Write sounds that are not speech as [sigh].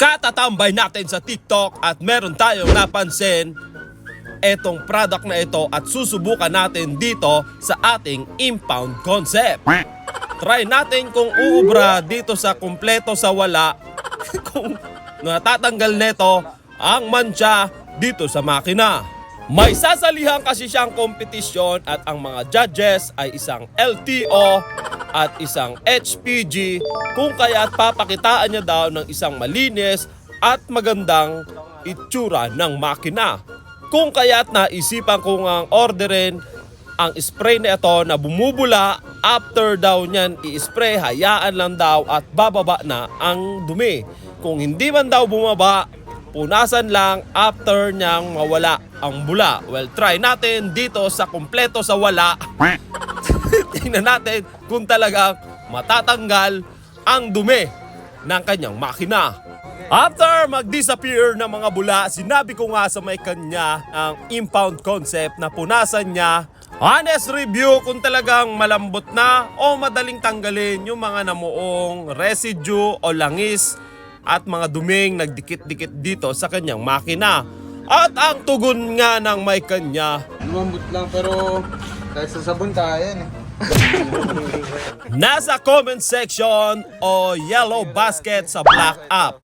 katatambay natin sa TikTok at meron tayong napansin etong product na ito at susubukan natin dito sa ating impound concept. Try natin kung uubra dito sa kumpleto sa wala [laughs] kung natatanggal neto ang mancha dito sa makina. May sasalihan kasi siyang kompetisyon at ang mga judges ay isang LTO at isang HPG kung kaya't papakitaan niya daw ng isang malinis at magandang itsura ng makina. Kung kaya't naisipan ko ngang orderin ang spray na ito na bumubula after daw niyan i-spray hayaan lang daw at bababa na ang dumi. Kung hindi man daw bumaba, punasan lang after niyang mawala ang bula. Well, try natin dito sa kumpleto sa wala. Tingnan natin kung talagang matatanggal ang dumi ng kanyang makina. After mag-disappear ng mga bula, sinabi ko nga sa may kanya ang impound concept na punasan niya. Honest review kung talagang malambot na o madaling tanggalin yung mga namuong residue o langis at mga duming nagdikit-dikit dito sa kanyang makina. At ang tugon nga ng may kanya, Lumambot lang pero kahit sa sabon yan eh. Nasa comment section o yellow basket sa black app.